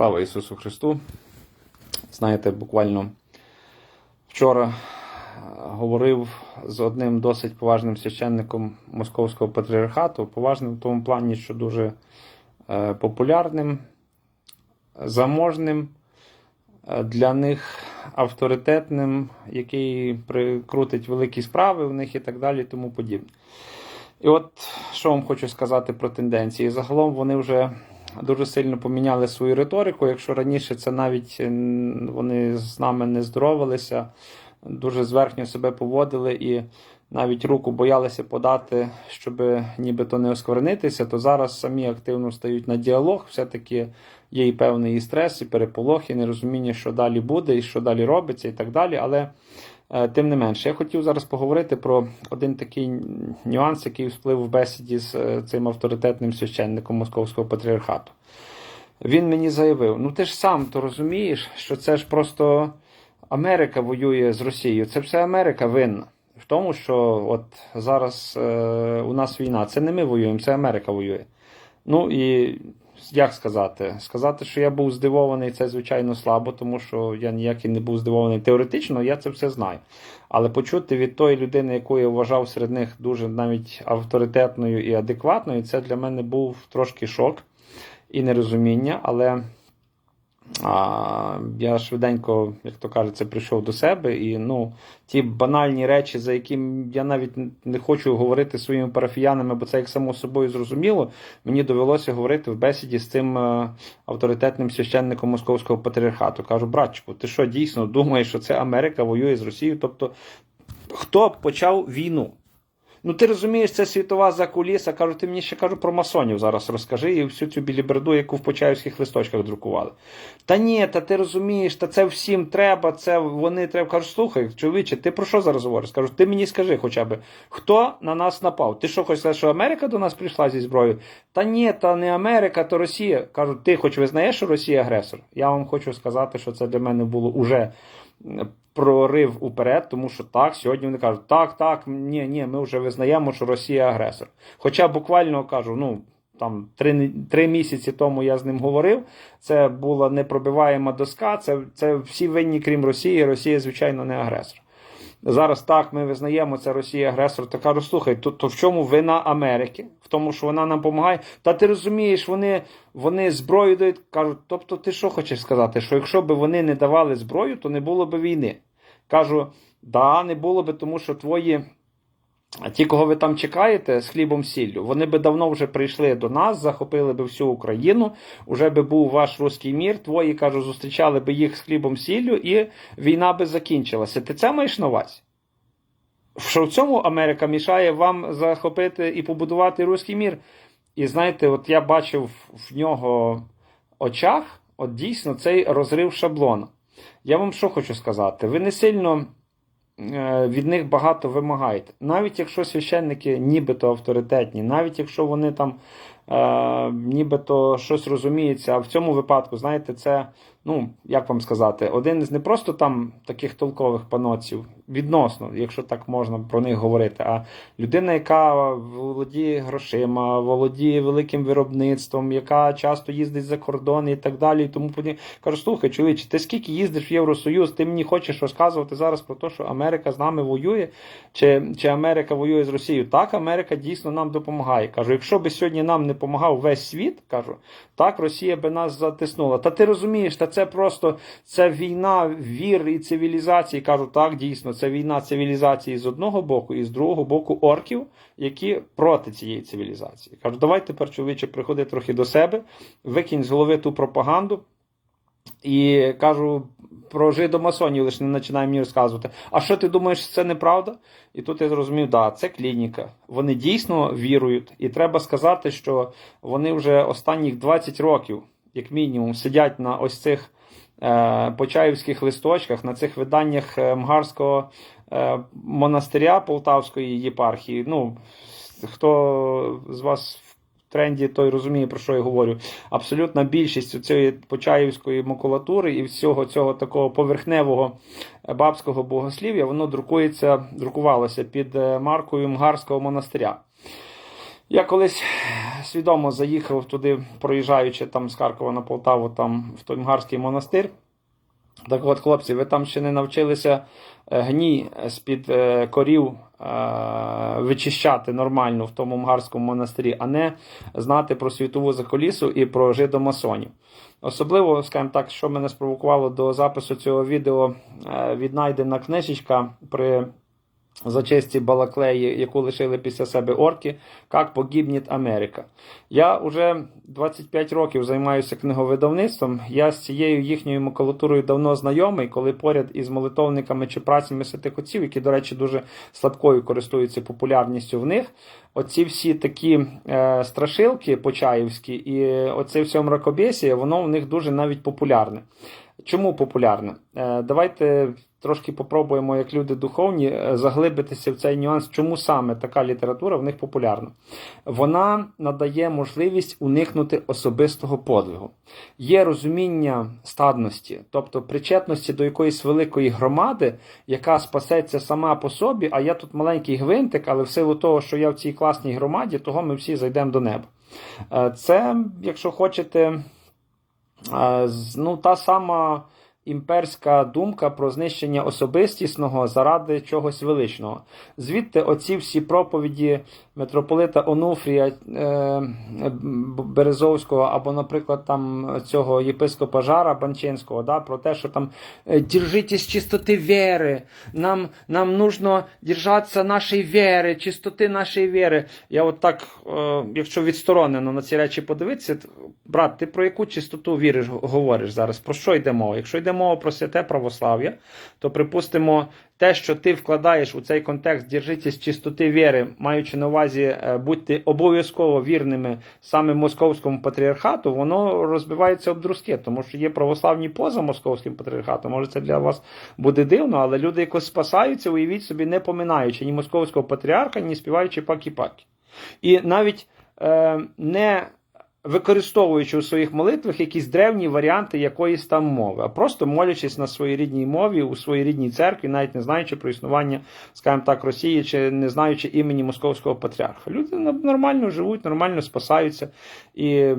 Слава Ісусу Христу! Знаєте, буквально вчора е, говорив з одним досить поважним священником Московського патріархату, поважним в тому плані, що дуже е, популярним, заможним, е, для них авторитетним, який прикрутить великі справи в них і так далі, тому подібне. І от що вам хочу сказати про тенденції. Загалом вони вже дуже сильно поміняли свою риторику. Якщо раніше це навіть вони з нами не здоровалися, дуже зверхньо себе поводили і навіть руку боялися подати, щоб нібито не осквернитися, то зараз самі активно стають на діалог. Все-таки є і певний і стрес, і переполох, і нерозуміння, що далі буде, і що далі робиться, і так далі. Але Тим не менше, я хотів зараз поговорити про один такий нюанс, який всплив в бесіді з е, цим авторитетним священником Московського патріархату. Він мені заявив: ну ти ж сам то розумієш, що це ж просто Америка воює з Росією. Це все Америка винна. В тому, що от зараз е, у нас війна. Це не ми воюємо, це Америка воює. Ну і як сказати? Сказати, що я був здивований, це звичайно слабо, тому що я ніякий не був здивований теоретично, я це все знаю. Але почути від тої людини, яку я вважав серед них дуже навіть авторитетною і адекватною, це для мене був трошки шок і нерозуміння. Але а, я швиденько, як то кажеться, прийшов до себе. І ну, ті банальні речі, за які я навіть не хочу говорити своїми парафіянами, бо це як само собою зрозуміло, мені довелося говорити в бесіді з цим е, авторитетним священником Московського патріархату. Кажу, братчику, ти що дійсно думаєш, що це Америка воює з Росією? Тобто, хто почав війну? Ну, ти розумієш, це світова закуліса. Кажу, ти мені ще кажу про масонів зараз розкажи і всю цю біліберду, яку в почаївських листочках друкували. Та ні, та ти розумієш, та це всім треба, це вони треба. Кажу, слухай, чоловіче, ти про що зараз говориш? Кажу, ти мені скажи хоча б, хто на нас напав? Ти що хочеш що Америка до нас прийшла зі зброєю? Та ні, та не Америка, то Росія. Кажу, ти хоч визнаєш, що Росія агресор? Я вам хочу сказати, що це для мене було уже прорив уперед, тому що так, сьогодні вони кажуть, так, так, ні, ні, ми вже визнаємо, що Росія агресор. Хоча буквально кажу, ну. Там три три місяці тому я з ним говорив. Це була непробиваєма доска. Це це всі винні, крім Росії. Росія, звичайно, не агресор. Зараз так ми визнаємо це Росія агресор. Та кажу, слухай, то, то в чому вина Америки? Тому, що вона нам допомагає. Та ти розумієш, вони вони зброю дають. Кажуть, тобто, ти що хочеш сказати? Що якщо б вони не давали зброю, то не було б війни. Кажу, да, не було б, тому що твої. А ті, кого ви там чекаєте з хлібом сіллю, вони би давно вже прийшли до нас, захопили би всю Україну, уже би був ваш руський мір. Твої кажу, зустрічали би їх з хлібом сіллю, і війна би закінчилася. Ти це маєш на увазі? Що в цьому Америка мішає вам захопити і побудувати руський мір? І знаєте, от я бачив в нього очах, от дійсно цей розрив шаблона. Я вам що хочу сказати? Ви не сильно від них багато вимагаєте. Навіть якщо священники нібито авторитетні, навіть якщо вони там е, нібито щось розуміються, а в цьому випадку, знаєте, це, ну, як вам сказати, один із не просто там таких толкових паноців, відносно, якщо так можна про них говорити, а людина, яка володіє грошима, володіє великим виробництвом, яка часто їздить за кордон і так далі. і тому подібне. Кажу, слухай, чоловіче, ти скільки їздиш в Євросоюз, ти мені хочеш розказувати зараз про те, що Америка з нами воює, чи, чи Америка воює з Росією. Так, Америка дійсно нам допомагає. Кажу, якщо би сьогодні нам не допомагав весь світ, кажу, так Росія би нас затиснула. Та ти розумієш, та це просто це війна вір і цивілізації. Кажу, так, дійсно, це війна цивілізації з одного боку, і з другого боку орків, які проти цієї цивілізації. Кажу, давай тепер, чоловіче, приходи трохи до себе, викинь з голови ту пропаганду. І кажу про жидомасонів, лише не починає мені розказувати. А що ти думаєш, це неправда? І тут я зрозумів, да, це клініка. Вони дійсно вірують. І треба сказати, що вони вже останніх 20 років, як мінімум, сидять на ось цих почаївських листочках, на цих виданнях е, Мгарського е, монастиря Полтавської єпархії. Ну, хто з вас в тренді, той розуміє, про що я говорю. Абсолютна більшість цієї почаївської макулатури і всього цього такого поверхневого бабського богослів'я, воно друкується, друкувалося під маркою Мгарського монастиря. Я колись свідомо заїхав туди, проїжджаючи там з Харкова на Полтаву, там в той Мгарський монастир. Так от, хлопці, ви там ще не навчилися е, гній з-під е, корів е, вичищати нормально в тому мгарському монастирі, а не знати про світову заколісу і про жидомасонів. Особливо, скажімо так, що мене спровокувало до запису цього відео, віднайдена книжечка при зачистці Балаклеї, яку лишили після себе орки, «Как погибнет Америка. Я вже 25 років займаюся книговидавництвом. Я з цією їхньою макулатурою давно знайомий, коли поряд із молитовниками чи працями святих отців, які, до речі, дуже слабкою користуються популярністю в них. Оці всі такі е, страшилки почаївські і оце все мракобесія, воно в них дуже навіть популярне. Чому популярне? Е, давайте трошки попробуємо, як люди духовні, е, заглибитися в цей нюанс, чому саме така література в них популярна. Вона надає можливість уникнути особистого подвигу. Є розуміння стадності, тобто причетності до якоїсь великої громади, яка спасеться сама по собі, а я тут маленький гвинтик, але в силу того, що я в цій класній громаді, того ми всі зайдемо до неба. Е, Це, якщо хочете, е, ну, та сама імперська думка про знищення особистісного заради чогось величного. Звідти оці всі проповіді митрополита Онуфрія е, Березовського або, наприклад, там цього єпископа Жара Банчинського, да, про те, що там е, держитесь чистоти віри, нам, нам нужно держатися нашої віри, чистоти нашої віри. Я от так, е, якщо відсторонено на ці речі подивитися, брат, ти про яку чистоту віриш, говориш зараз? Про що йде мова? Якщо йде мова про святе православ'я, то припустимо, те, що ти вкладаєш у цей контекст держитесь чистоти віри, маючи на увазі е, будьте обов'язково вірними саме московському патріархату, воно розбивається об друзки, тому що є православні поза московським патріархатом. Може, це для вас буде дивно, але люди якось спасаються, уявіть собі, не поминаючи ні московського патріарха, ні співаючи пакі-пакі. І навіть е, не використовуючи у своїх молитвах якісь древні варіанти якоїсь там мови, а просто молячись на своїй рідній мові, у своїй рідній церкві, навіть не знаючи про існування, скажімо так, Росії чи не знаючи імені московського патріарха. Люди нормально живуть, нормально спасаються. І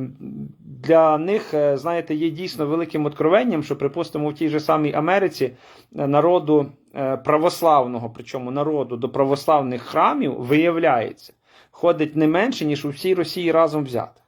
для них, е, знаєте, є дійсно великим откровенням, що, припустимо, в тій же самій Америці е, народу е, православного, причому народу до православних храмів, виявляється, ходить не менше, ніж у всій Росії разом взяти.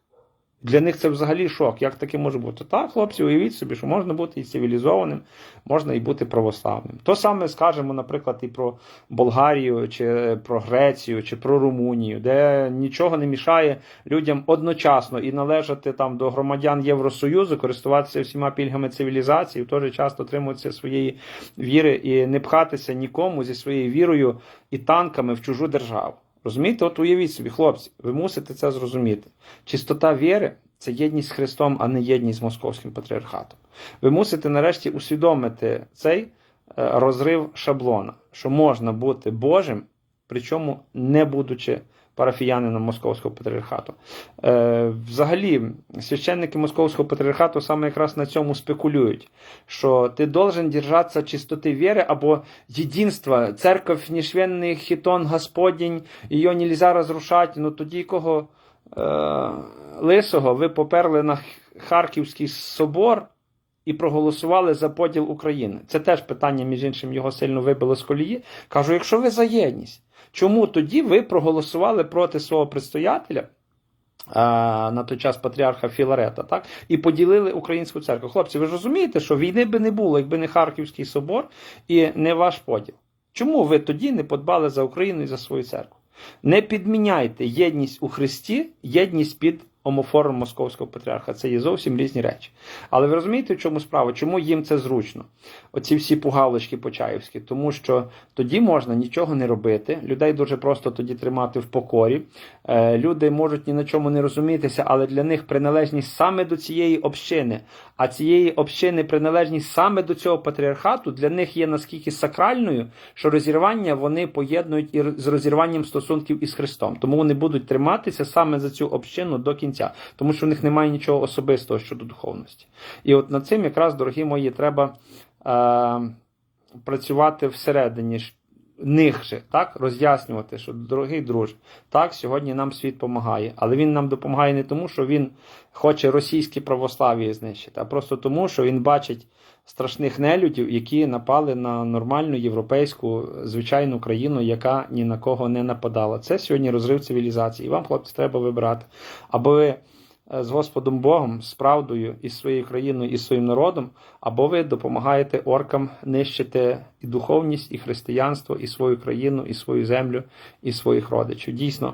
Для них це взагалі шок. Як таке може бути? Так, хлопці, уявіть собі, що можна бути і цивілізованим, можна і бути православним. То саме скажемо, наприклад, і про Болгарію, чи про Грецію, чи про Румунію, де нічого не мішає людям одночасно і належати там до громадян Євросоюзу, користуватися всіма пільгами цивілізації, в той же час дотримуватися своєї віри і не пхатися нікому зі своєю вірою і танками в чужу державу. Розумієте, от уявіть собі, хлопці, ви мусите це зрозуміти. Чистота віри це єдність з Христом, а не єдність з московським патріархатом. Ви мусите нарешті усвідомити цей е, розрив шаблона, що можна бути Божим, причому не будучи парафіянином московського патріархату. Е, взагалі, священники московського патріархату саме якраз на цьому спекулюють, що ти должен держатися чистоти віри або єдинства. Церковь нішвенний хітон Господінь, її нельзя розрушати. Ну тоді кого е, лисого ви поперли на Харківський собор і проголосували за поділ України. Це теж питання, між іншим, його сильно вибило з колії. Кажу, якщо ви за єдність, чому тоді ви проголосували проти свого предстоятеля? На той час патріарха Філарета, так і поділили українську церкву. Хлопці, ви ж розумієте, що війни би не було, якби не Харківський собор і не ваш поділ. Чому ви тоді не подбали за Україну і за свою церкву? Не підміняйте єдність у Христі, єдність під омофором московського патріарха. Це є зовсім різні речі. Але ви розумієте, в чому справа? Чому їм це зручно? Оці всі пугалочки почаївські, тому що тоді можна нічого не робити, людей дуже просто тоді тримати в покорі. Е, Люди можуть ні на чому не розумітися, але для них приналежність саме до цієї общини, а цієї общини приналежність саме до цього патріархату для них є наскільки сакральною, що розірвання вони поєднують і з розірванням стосунків із Христом. Тому вони будуть триматися саме за цю общину до кінця, тому що в них немає нічого особистого щодо духовності. І от над цим якраз, дорогі мої, треба е, працювати всередині. Них же, так, роз'яснювати, що дорогий друже, так, сьогодні нам світ допомагає, але він нам допомагає не тому, що він хоче російське православ'я знищити, а просто тому, що він бачить страшних нелюдів, які напали на нормальну європейську звичайну країну, яка ні на кого не нападала. Це сьогодні розрив цивілізації. І вам, хлопці, треба вибирати. Або ви з Господом Богом, з правдою і своєю країною, і своїм народом, або ви допомагаєте оркам нищити і духовність, і християнство, і свою країну, і свою землю, і своїх родичів. Дійсно.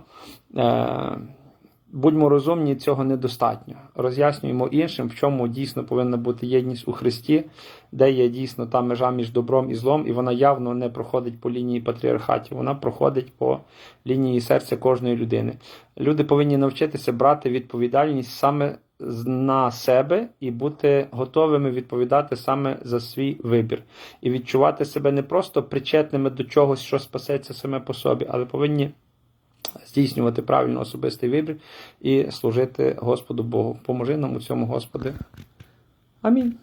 Будьмо розумні, цього недостатньо. Роз'яснюємо іншим, в чому дійсно повинна бути єдність у Христі, де є дійсно та межа між добром і злом, і вона явно не проходить по лінії патріархатів, вона проходить по лінії серця кожної людини. Люди повинні навчитися брати відповідальність саме на себе і бути готовими відповідати саме за свій вибір, і відчувати себе не просто причетними до чогось, що спасеться саме по собі, але повинні здійснювати правильно особистий вибір і служити Господу Богу. Поможи нам у цьому, Господи. Амінь.